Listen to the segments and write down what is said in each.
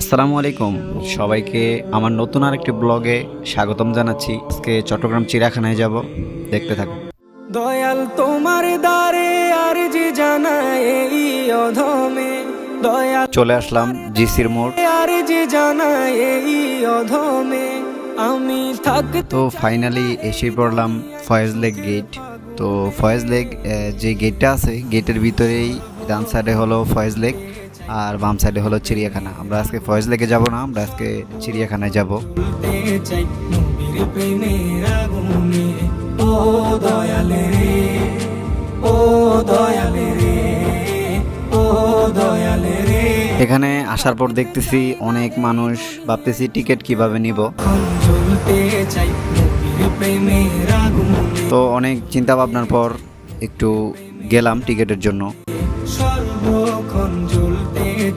আসসালামু আলাইকুম। সবাইকে আমার নতুন আরেকটি ব্লগে স্বাগতম জানাচ্ছি। আজকে চট্টগ্রাম চিড়িয়াখানায় যাব। দেখতে থাকুন। দয়াল তোমার দ্বারে আর যে জানায় এই অধমে। দয়াল চলে আসলাম জিসির মোড়। আর যে জানায় এই অধমে। আমি থাকতে তো ফাইনালি এসে পড়লাম ফয়েজ লেক গেট। তো ফয়েজ লেক যে গেটটা আছে গেটের ভিতরেই ডান সাইডে হলো ফয়েজ লেক, আর বাম সাইডে হলো চিড়িয়াখানা। আমরা আজকে ফয়েজ লেকে যাব না, আমরা আজকে চিড়িয়াখানায় যাব। এখানে আসার পর দেখতেছি অনেক মানুষ, ভাবতেছি টিকিট কীভাবে নিব। তো অনেক চিন্তা ভাবনার পর একটু গেলাম টিকিটের জন্য।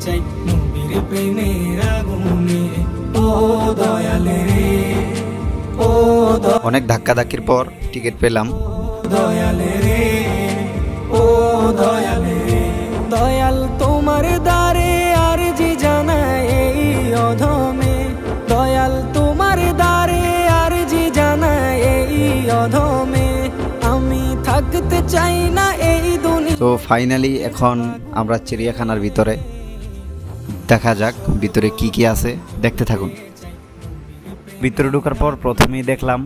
চাই নবীর প্রেমের আগুনে। ও দয়ালে রে ও অনেক ধাক্কাধাক্কির পর টিকিট পেলাম। দয়ালে রে ও দয়ালে রে। দয়াল তোমার দ্বারে আর জি জানায় এই অধমে। দয়াল তোমার দ্বারে আর জি জানায় এই অধমে। আমি থাকতে চাই না এই দুনিয়া। তো ফাইনালি এখন আমরা চিড়িয়াখানার ভিতরে। দেখা যাক ভিতরে কি কি আছে। দেখতে থাকুন। ভিতরে ঢোকার পর প্রথমেই দেখলাম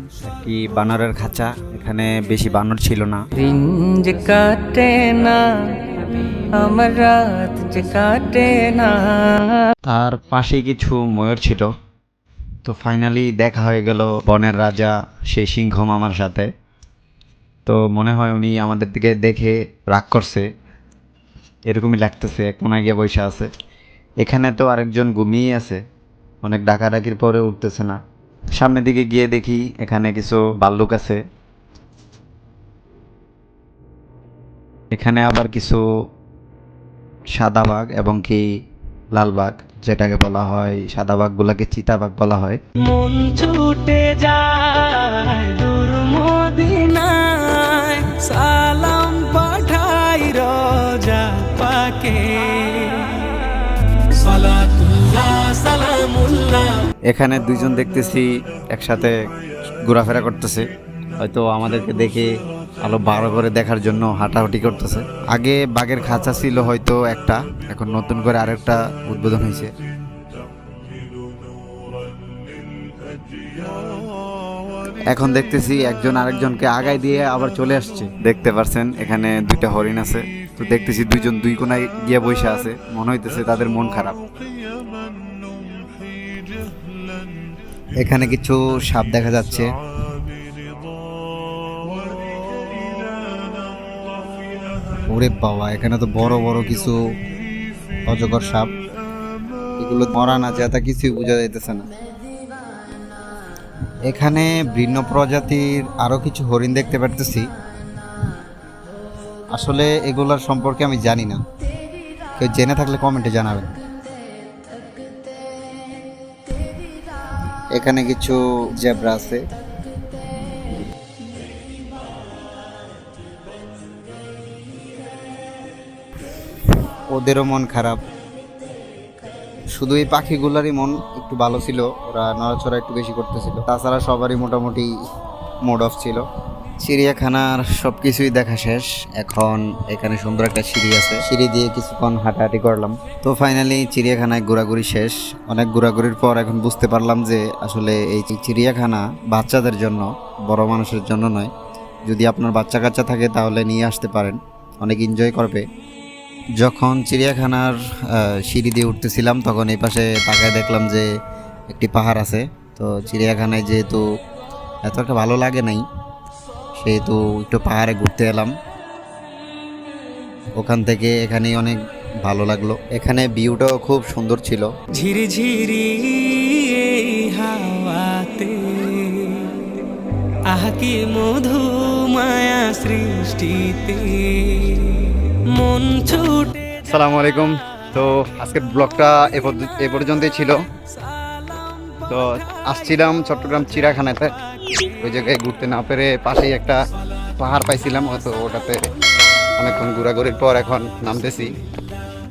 কি বানরের খাঁচা এখানে বেশি বানর ছিল না। যে কাটে না আমার রাত যে কাটে না। তার পাশে কিছু ময়ূর ছিল। তো ফাইনালি দেখা হয়ে গেল বনের রাজা সেই সিংহ মামার সাথে। তো মনে হয় উনি আমাদের দিকে দেখে রাগ করছে। এরকমই লাগতেছে এক মনে গিয়ে বসে আছে। এখানে তো আরেকজন ঘুমিয়ে আছে। অনেক ডাকাডাকির পরে উঠতেছে না। সামনের দিকে গিয়ে দেখি এখানে কিছু বাল্লুক আছে। এখানে আবার কিছু সাদা বাঘ এবং কি লাল বাঘ, যেটাকে বলা হয় সাদা বাঘগুলোকে চিতাবাঘ বলা হয়। মন ছুটে যায় দূর এখানে দুইজন দেখতেছি একসাথে ঘোরাফেরা করতেছে। হয়তো আমাদেরকে দেখে আলো বারো করে দেখার জন্য হাঁটাহাঁটি করতেছে। আগে বাঘের খাঁচা ছিল হয়তো একটা, এখন নতুন করে আরেকটা উদ্বোধন হয়েছে। এখন দেখতেছি একজন আরেকজনকে আগায় দিয়ে আবার চলে আসছে। দেখতে পারছেন, এখানে দুইটা হরিণ আছে। তো দেখতেছি দুইজন দুই কোনায় গিয়ে বসে আছে। মনে হইতেছে তাদের মন খারাপ। এখানে কিছু সাপ দেখা যাচ্ছে। ওরে বাবা, এখানে তো বড় বড় কিছু অজগর সাপ। এগুলো মরা না যেটা কিছুই বোঝা যাইতেছে না। এখানে ভিন্ন প্রজাতির আরও কিছু হরিণ দেখতে পারতেছি। আসলে এগুলার সম্পর্কে আমি জানি না। কেউ জেনে থাকলে কমেন্টে জানাবেন। এখানে কিছু জেব্রা আছে। ওদেরও মন খারাপ। শুধু এই পাখিগুলারই মন একটু ভালো ছিল, ওরা নড়াচড়া একটু বেশি করতেছিল। তাছাড়া সবারই মোটামুটি মোড অফ ছিল। চিড়িয়াখানার সব কিছুই দেখা শেষ। এখন এখানে সুন্দর একটা সিঁড়ি আছে। সিঁড়ি দিয়ে কিছুক্ষণ হাঁটাহাঁটি করলাম। তো ফাইনালি চিড়িয়াখানায় ঘোরাঘুরি শেষ। অনেক ঘোরাঘুরির পর এখন বুঝতে পারলাম যে আসলে এই চিড়িয়াখানা বাচ্চাদের জন্য, বড় মানুষের জন্য নয়। যদি আপনার বাচ্চা কাচ্চা থাকে তাহলে নিয়ে আসতে পারেন। অনেক এনজয় করবে। যখন চিড়িয়াখানার সিঁড়ি দিয়ে উঠতেছিলাম, তখন এই পাশে তাকায় দেখলাম যে একটি পাহাড় আছে। তো চিড়িয়াখানায় যেহেতু এত একটা ভালো লাগে নাই সেহেতু একটু পাহাড়ে ঘুরতে এলাম। ওখান থেকে এখানে অনেক ভালো লাগল। এখানে ভিউটাও খুব সুন্দর ছিল। ঝিরি ঝিরি হাওয়াতে আহা কি মধু মায়া সৃষ্টিতে মন ছুটে আসসালামু আলাইকুম। তো আজকের ব্লগটা এ এ পর্যন্তই ছিল। তো আসছিলাম চট্টগ্রাম চিড়িয়াখানাতে। ওই জায়গায় ঘুরতে না পেরে পাশেই একটা পাহাড় পাইছিলাম, হয়তো ওটাতে অনেকক্ষণ ঘোরাঘুরির পর এখন নামতেছি।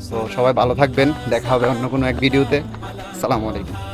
তো সবাই ভালো থাকবেন, দেখা হবে অন্য কোনো এক ভিডিওতে। সালামু আলাইকুম।